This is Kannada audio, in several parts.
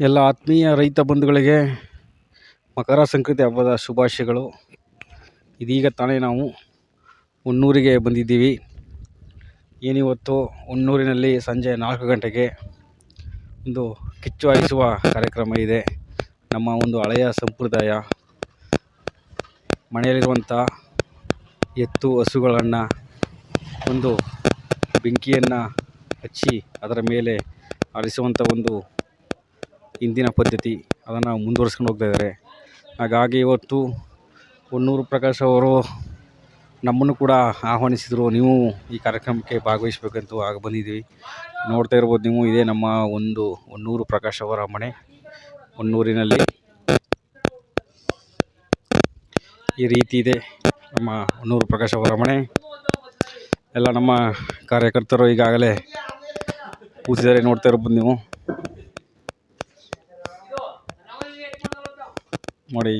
ಎಲ್ಲ ಆತ್ಮೀಯ ರೈತ ಬಂಧುಗಳಿಗೆ ಮಕರ ಸಂಕ್ರಾಂತಿ ಹಬ್ಬದ ಶುಭಾಶಯಗಳು. ಇದೀಗ ತಾನೇ ನಾವು ಹೊನ್ನೂರಿಗೆ ಬಂದಿದ್ದೀವಿ. ಏನಿವತ್ತು ಹೊನ್ನೂರಿನಲ್ಲಿ ಸಂಜೆ ನಾಲ್ಕು ಗಂಟೆಗೆ ಒಂದು ಕಿಚ್ಚು ಹಾಯಿಸುವ ಕಾರ್ಯಕ್ರಮ ಇದೆ. ನಮ್ಮ ಒಂದು ಹಳೆಯ ಸಂಪ್ರದಾಯ. ಮನೆಯಲ್ಲಿರುವಂಥ ಎತ್ತು, ಹಸುಗಳನ್ನು ಒಂದು ಬೆಂಕಿಯನ್ನು ಹಚ್ಚಿ ಅದರ ಮೇಲೆ ಆರಿಸುವಂಥ ಒಂದು ಹಿಂದಿನ ಪದ್ಧತಿ, ಅದನ್ನು ಮುಂದುವರ್ಸ್ಕೊಂಡು ಹೋಗ್ತಾ ಇದ್ದಾರೆ. ಹಾಗಾಗಿ ಇವತ್ತು ಹೊನ್ನೂರು ಪ್ರಕಾಶ್ ಅವರು ನಮ್ಮನ್ನು ಕೂಡ ಆಹ್ವಾನಿಸಿದರು, ನೀವು ಈ ಕಾರ್ಯಕ್ರಮಕ್ಕೆ ಭಾಗವಹಿಸಬೇಕಂತ ಆಗ ಬಂದಿದ್ದೀವಿ. ನೋಡ್ತಾ ಇರ್ಬೋದು ನೀವು, ಇದೇ ನಮ್ಮ ಒಂದು ಹೊನ್ನೂರು ಪ್ರಕಾಶ್ ಅವರ ಮನೆ. ಹೊನ್ನೂರಿನಲ್ಲಿ ಈ ರೀತಿ ಇದೆ ನಮ್ಮ ಹೊನ್ನೂರು ಪ್ರಕಾಶ್ ಅವರ ಮನೆ. ಎಲ್ಲ ನಮ್ಮ ಕಾರ್ಯಕರ್ತರು ಈಗಾಗಲೇ ಕೂತಿದ್ದಾರೆ, ನೋಡ್ತಾ ಇರ್ಬೋದು ನೀವು. ನೋಡಿ.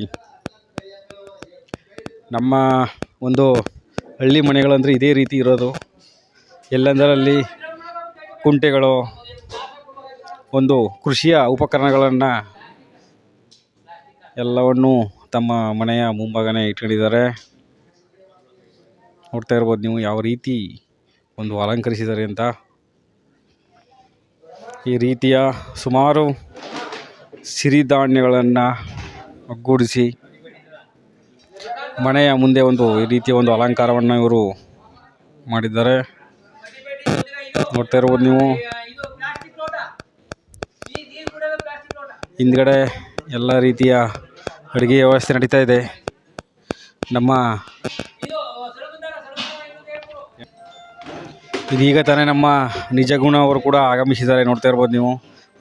ನಮ್ಮ ಒಂದು ಹಳ್ಳಿ ಮನೆಗಳಂದರೆ ಇದೇ ರೀತಿ ಇರೋದು. ಎಲ್ಲೆಂದರಲ್ಲಿ ಕುಂಟೆಗಳು, ಒಂದು ಕೃಷಿಯ ಉಪಕರಣಗಳನ್ನು ಎಲ್ಲವನ್ನು ತಮ್ಮ ಮನೆಯ ಮುಂಭಾಗನೇ ಇಟ್ಕೊಂಡಿದ್ದಾರೆ. ನೋಡ್ತಾ ಇರ್ಬೋದು ನೀವು ಯಾವ ರೀತಿ ಒಂದು ಅಲಂಕರಿಸಿದ್ದಾರೆ ಅಂತ. ಈ ರೀತಿಯ ಸುಮಾರು ಸಿರಿಧಾನ್ಯಗಳನ್ನು ಒಗ್ಗೂಡಿಸಿ ಮನೆಯ ಮುಂದೆ ಒಂದು ಈ ರೀತಿಯ ಒಂದು ಅಲಂಕಾರವನ್ನು ಇವರು ಮಾಡಿದ್ದಾರೆ. ನೋಡ್ತಾ ಇರ್ಬೋದು ನೀವು. ಹಿಂದ್ಗಡೆ ಎಲ್ಲ ರೀತಿಯ ಅಡುಗೆ ವ್ಯವಸ್ಥೆ ನಡೀತಾ ಇದೆ. ನಮ್ಮ ಇದೀಗ ತಾನೇ ನಮ್ಮ ನಿಜಗುಣ ಅವರು ಕೂಡ ಆಗಮಿಸಿದ್ದಾರೆ. ನೋಡ್ತಾ ಇರ್ಬೋದು ನೀವು.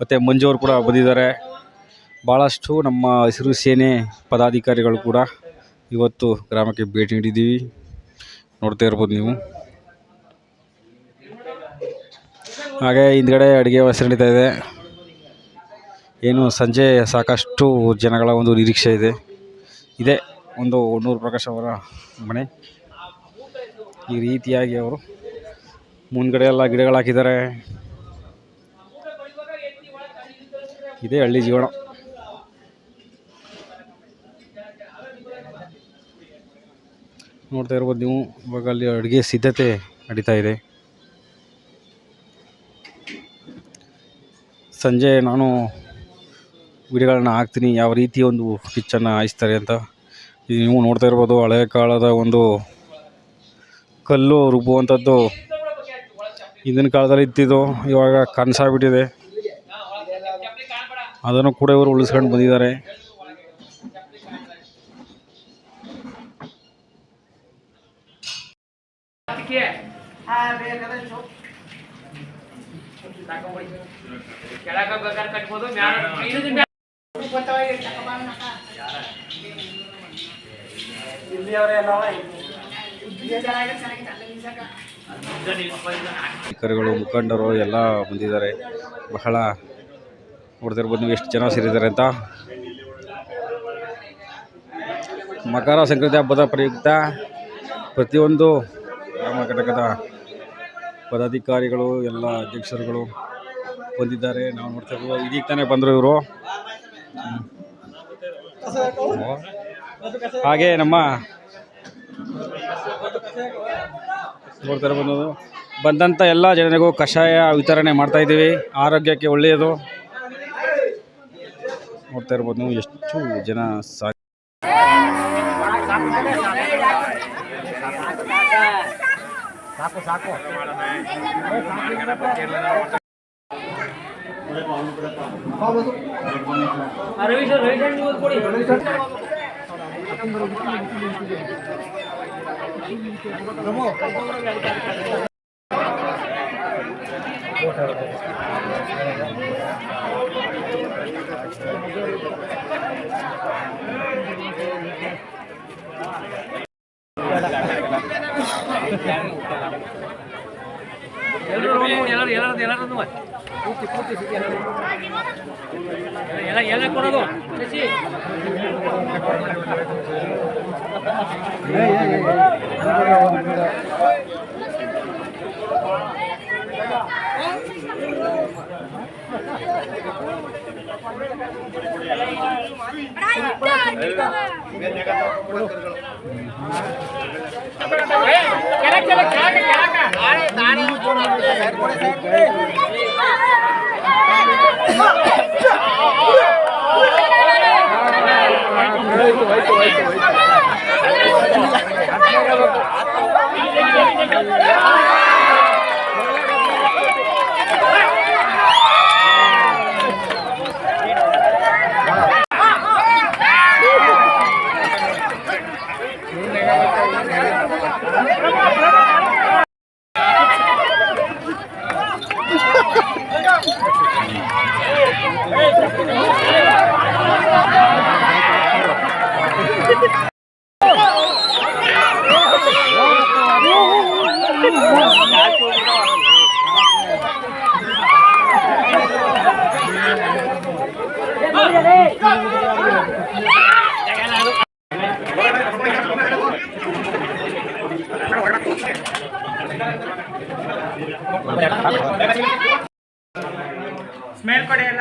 ಮತ್ತು ಮಂಜು ಅವರು ಕೂಡ ಬಂದಿದ್ದಾರೆ. ಭಾಳಷ್ಟು ನಮ್ಮ ಹಸಿರು ಸೇನೆ ಪದಾಧಿಕಾರಿಗಳು ಕೂಡ ಇವತ್ತು ಗ್ರಾಮಕ್ಕೆ ಭೇಟಿ ನೀಡಿದ್ದೀವಿ. ನೋಡ್ತಾ ಇರ್ಬೋದು ನೀವು. ಹಾಗೆ ಹಿಂದ್ಗಡೆ ಅಡುಗೆ ವ್ಯವಸ್ಥೆ ನಡೀತಾ ಇದೆ. ಏನು ಸಂಜೆ ಸಾಕಷ್ಟು ಜನಗಳ ಒಂದು ನಿರೀಕ್ಷೆ ಇದೆ. ಇದೆ ಒಂದು ನೂರು ಪ್ರಕಾಶ್ ಅವರ ಮನೆ. ಈ ರೀತಿಯಾಗಿ ಅವರು ಮುಂದ್ಗಡೆ ಎಲ್ಲ ಗಿಡಗಳು ಹಾಕಿದ್ದಾರೆ. ಇದೇ ಹಳ್ಳಿ ಜೀವನ. ನೋಡ್ತಾ ಇರ್ಬೋದು ನೀವು. ಇವಾಗ ಅಲ್ಲಿ ಅಡುಗೆ ಸಿದ್ಧತೆ ನಡೀತಾ ಇದೆ. ಸಂಜೆ ನಾನು ವಿಡಿಯೋಗಳನ್ನ ಹಾಕ್ತೀನಿ, ಯಾವ ರೀತಿ ಒಂದು ಕಿಚ್ಚನ್ನು ಹಾಯಿಸ್ತಾರೆ ಅಂತ. ನೀವು ನೋಡ್ತಾ ಇರ್ಬೋದು, ಹಳೆ ಕಾಲದ ಒಂದು ಕಲ್ಲು ರುಬ್ಬುವಂಥದ್ದು. ಹಿಂದಿನ ಕಾಲದಲ್ಲಿ ಇತ್ತಿದ್ದು ಇವಾಗ ಕನಸಾಗ್ಬಿಟ್ಟಿದೆ ಅದನ್ನು ಕೂಡ ಇವರು ಉಳಿಸ್ಕೊಂಡು ಬಂದಿದ್ದಾರೆ. ಬೇಕಾದ್ರೆ ಕಟ್ಬೋದು ಮ್ಯಾಲ ಅಧಿಕಾರಿಗಳು ಮುಖಂಡರು ಎಲ್ಲ ಬಂದಿದ್ದಾರೆ ಬಹಳ ನೋಡ್ತಿರ್ಬೋದು ನೀವು ಎಷ್ಟು ಜನ ಸೇರಿದ್ದಾರೆ ಅಂತ ಮಕರ ಸಂಕ್ರಾಂತಿ ಹಬ್ಬದ ಪ್ರಯುಕ್ತ ಪ್ರತಿಯೊಂದು ಗ್ರಾಮ ಘಟಕದ ಪದಾಧಿಕಾರಿಗಳು, ಎಲ್ಲ ಅಧ್ಯಕ್ಷರುಗಳು ಬಂದಿದ್ದಾರೆ. ನಾವು ನೋಡ್ತಾ ಇದ್ದೀವಿ. ಇದೀಗ ತಾನೇ ಬಂದರು ಇವರು. ಹಾಗೆ ನಮ್ಮ ನೋಡ್ತಾರೆ ಇರ್ಬೋದು ಬಂದಂಥ ಎಲ್ಲ ಜನರಿಗೂ ಕಷಾಯ ವಿತರಣೆ ಮಾಡ್ತಾ ಇದ್ದೀವಿ. ಆರೋಗ್ಯಕ್ಕೆ ಒಳ್ಳೆಯದು. ನೋಡ್ತಾ ಇರ್ಬೋದು ಎಷ್ಟು ಜನ સાકો સાકો. રવિ સર રવિ સર બોલ પડી. રવિ સર. રમો. Gracias. ಎಲ್ಲರೂ ಎಲ್ಲರೂ ಎಲ್ಲರೂ ಎಲ್ಲರೂ ಪೂರ್ತಿ ಪೂರ್ತಿ ಎಲ್ಲರೂ ಎಲ್ಲ ಎಲ್ಲ ಕೊಡೋದು ಶಶಿ Yeah. ಸ್ಮೆಲ್ ಕೊಡಿ ಎಲ್ಲ.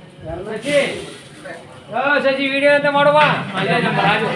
ಸಜಿ ವಿಡಿಯೋ ಅಂತ ಮಾಡುವ ಅಲ್ಲೇ ನಮ್ಮ ರಾಜು